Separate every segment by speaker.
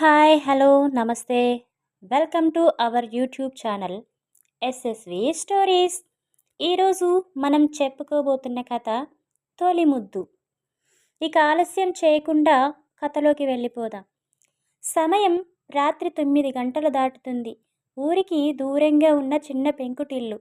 Speaker 1: Hi hello namaste. Welcome to our YouTube channel SSV stories ఈరోజు మనం చెప్పుకోబోతున్న కథ తొలి ముద్దు. ఇక ఆలస్యం చేయకుండా కథలోకి వెళ్ళిపోదాం. సమయం రాత్రి తొమ్మిది గంటలు దాటుతుంది. ఊరికి దూరంగా ఉన్న చిన్న పెంకుటిల్లు.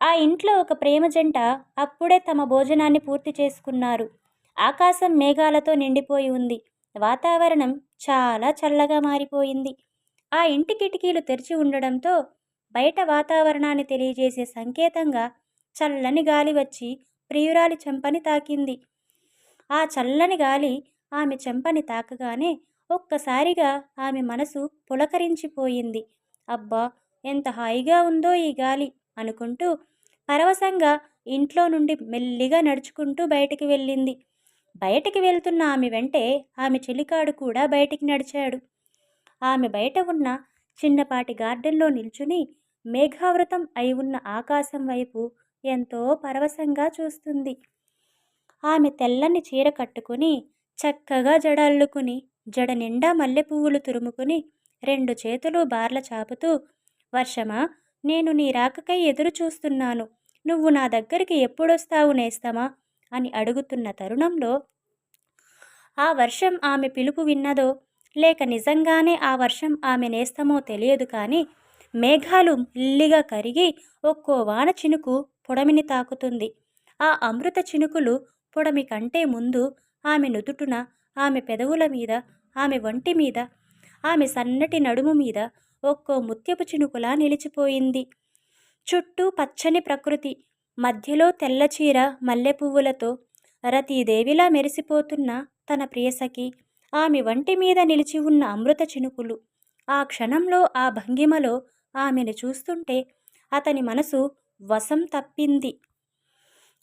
Speaker 1: ఆ ఇంట్లో ఒక ప్రేమ జంట అప్పుడే తమ భోజనాన్ని పూర్తి చేసుకున్నారు. ఆకాశం మేఘాలతో నిండిపోయి ఉంది. వాతావరణం చాలా చల్లగా మారిపోయింది. ఆ ఇంటి కిటికీలు తెరిచి ఉండడంతో బయట వాతావరణాన్ని తెలియజేసే సంకేతంగా చల్లని గాలి వచ్చి ప్రియురాలి చెంపని తాకింది. ఆ చల్లని గాలి ఆమె చెంపని తాకగానే ఒక్కసారిగా ఆమె మనసు పులకరించిపోయింది. అబ్బా ఎంత హాయిగా ఉందో ఈ గాలి అనుకుంటూ పరవశంగా ఇంట్లో నుండి మెల్లిగా నడుచుకుంటూ బయటికి వెళ్ళింది. బయటికి వెళ్తున్న ఆమె వెంటే ఆమె చెలికాడు కూడా బయటికి నడిచాడు. ఆమె బయట ఉన్న చిన్నపాటి గార్డెన్లో నిల్చుని మేఘావృతం అయి ఉన్న ఆకాశం వైపు ఎంతో పరవశంగా చూస్తుంది. ఆమె తెల్లని చీర కట్టుకుని చక్కగా జడల్లుకుని జడ నిండా మల్లె పువ్వులు తురుముకుని రెండు చేతులు బార్ల చాపుతూ వర్షమా నేను నీ రాకకై ఎదురు చూస్తున్నాను నువ్వు నా దగ్గరికి ఎప్పుడొస్తావు నేస్తమా? అని అడుగుతున్న తరుణంలో ఆ వర్షం ఆమె పిలుపు విన్నదో లేక నిజంగానే ఆ వర్షం ఆమె నేస్తమో తెలియదు కానీ మేఘాలు ఇల్లిగా కరిగి ఒక్కో వాన చినుకు పొడమిని తాకుతుంది. ఆ అమృత చినుకులు పొడమి కంటే ముందు ఆమె నుదుటున ఆమె పెదవుల మీద ఆమె వంటి మీద ఆమె సన్నటి నడుము మీద ఒక్కో ముత్యపు చినుకులా నిలిచిపోయింది. చుట్టూ పచ్చని ప్రకృతి మధ్యలో తెల్లచీర మల్లె పువ్వులతో రతీదేవిలా మెరిసిపోతున్న తన ప్రియసఖి ఆమె వంటి మీద నిలిచి ఉన్న అమృత చినుకులు. ఆ క్షణంలో ఆ భంగిమలో ఆమెను చూస్తుంటే అతని మనసు వశం తప్పింది.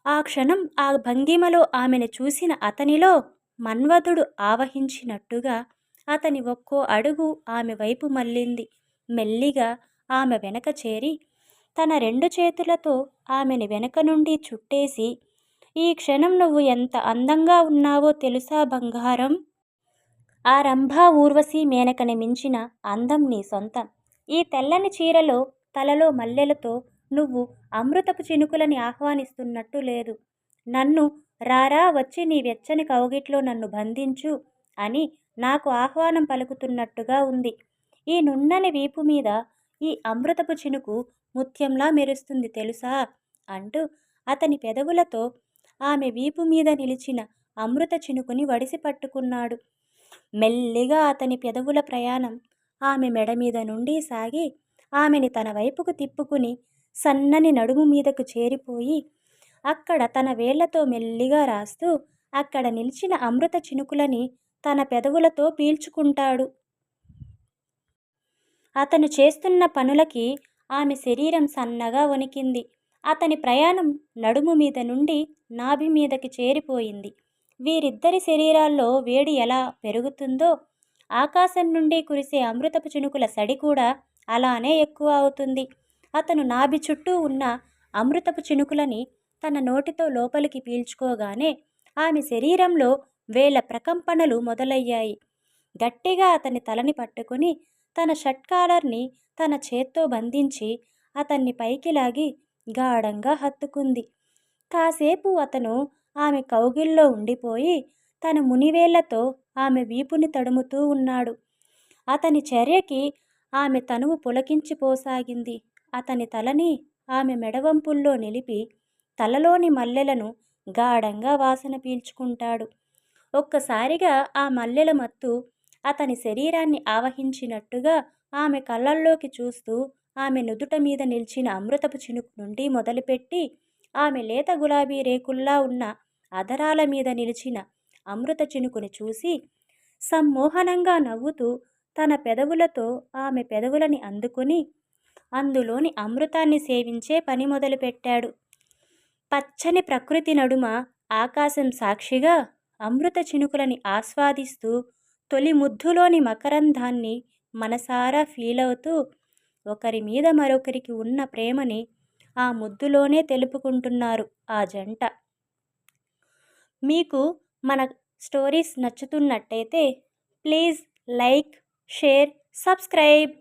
Speaker 1: ఆ క్షణం ఆ భంగిమలో ఆమెను చూసిన అతనిలో మన్వధుడు ఆవహించినట్టుగా అతని ఒక్కో అడుగు ఆమె వైపు మళ్ళింది. మెల్లిగా ఆమె వెనక చేరి తన రెండు చేతులతో ఆమెని వెనక నుండి చుట్టేసి ఈ క్షణం నువ్వు ఎంత అందంగా ఉన్నావో తెలుసా బంగారం? ఆ రంభా ఊర్వశి మేనకని మించిన అందం నీ సొంతం. ఈ తెల్లని చీరలో తలలో మల్లెలతో నువ్వు అమృతపు చినుకులని ఆహ్వానిస్తున్నట్టు లేదు. నన్ను రారా వచ్చి నీ వెచ్చని కౌగిట్లో నన్ను బంధించు అని నాకు ఆహ్వానం పలుకుతున్నట్టుగా ఉంది. ఈ నున్నని వీపు మీద ఈ అమృతపు చినుకు ముత్యంలా మెరుస్తుంది తెలుసా? అంటూ అతని పెదవులతో ఆమె వీపు మీద నిలిచిన అమృత చినుకుని వడిసి పట్టుకున్నాడు. మెల్లిగా అతని పెదవుల ప్రయాణం ఆమె మెడ మీద నుండి సాగి ఆమెని తన వైపుకు తిప్పుకుని సన్నని నడుము మీదకు చేరిపోయి అక్కడ తన వేళ్ళతో మెల్లిగా రాస్తూ అక్కడ నిలిచిన అమృత చినుకులని తన పెదవులతో పీల్చుకుంటాడు. అతను చేస్తున్న పనులకి ఆమె శరీరం సన్నగా వణికింది. అతని ప్రయాణం నడుము మీద నుండి నాభి మీదకి చేరిపోయింది. వీరిద్దరి శరీరాల్లో వేడి ఎలా పెరుగుతుందో ఆకాశం నుండి కురిసే అమృతపు చినుకుల సడి కూడా అలానే ఎక్కువ అవుతుంది. అతను నాభి చుట్టూ ఉన్న అమృతపు చినుకులని తన నోటితో లోపలికి పీల్చుకోగానే ఆమె శరీరంలో వేల ప్రకంపనలు మొదలయ్యాయి. గట్టిగా అతని తలని పట్టుకుని తన షర్ట్ కాలర్ని తన చేత్తో బంధించి అతన్ని పైకి లాగి గాఢంగా హత్తుకుంది. కాసేపు అతను ఆమె కౌగిల్లో ఉండిపోయి తన మునివేళ్ళతో ఆమె వీపుని తడుముతూ ఉన్నాడు. అతని చర్యకి ఆమె తనువు పులకించిపోసాగింది అతని తలని ఆమె మెడవంపుల్లో నిలిపి తలలోని మల్లెలను గాఢంగా వాసన పీల్చుకుంటాడు. ఒక్కసారిగా ఆ మల్లెల మత్తు అతని శరీరాన్ని ఆవహించినట్టుగా ఆమె కళ్ళల్లోకి చూస్తూ ఆమె నుదుట మీద నిలిచిన అమృతపు చినుకు నుండి మొదలుపెట్టి ఆమె లేత గులాబీ రేకుల్లా ఉన్న అధరాల మీద నిలిచిన అమృత చినుకుని చూసి సమ్మోహనంగా నవ్వుతూ తన పెదవులతో ఆమె పెదవులని అందుకొని అందులోని అమృతాన్ని సేవించే పని మొదలుపెట్టాడు. పచ్చని ప్రకృతి నడుమ ఆకాశం సాక్షిగా అమృత చినుకులని ఆస్వాదిస్తూ తొలి ముద్దులోని మకరంధాన్ని మనసారా ఫీల్ అవుతూ ఒకరి మీద మరొకరికి ఉన్న ప్రేమని ఆ ముద్దులోనే తెలుపుకుంటున్నారు ఆ జంట. మీకు మన స్టోరీస్ నచ్చుతున్నట్టయితే ప్లీజ్ లైక్ షేర్ సబ్స్క్రైబ్.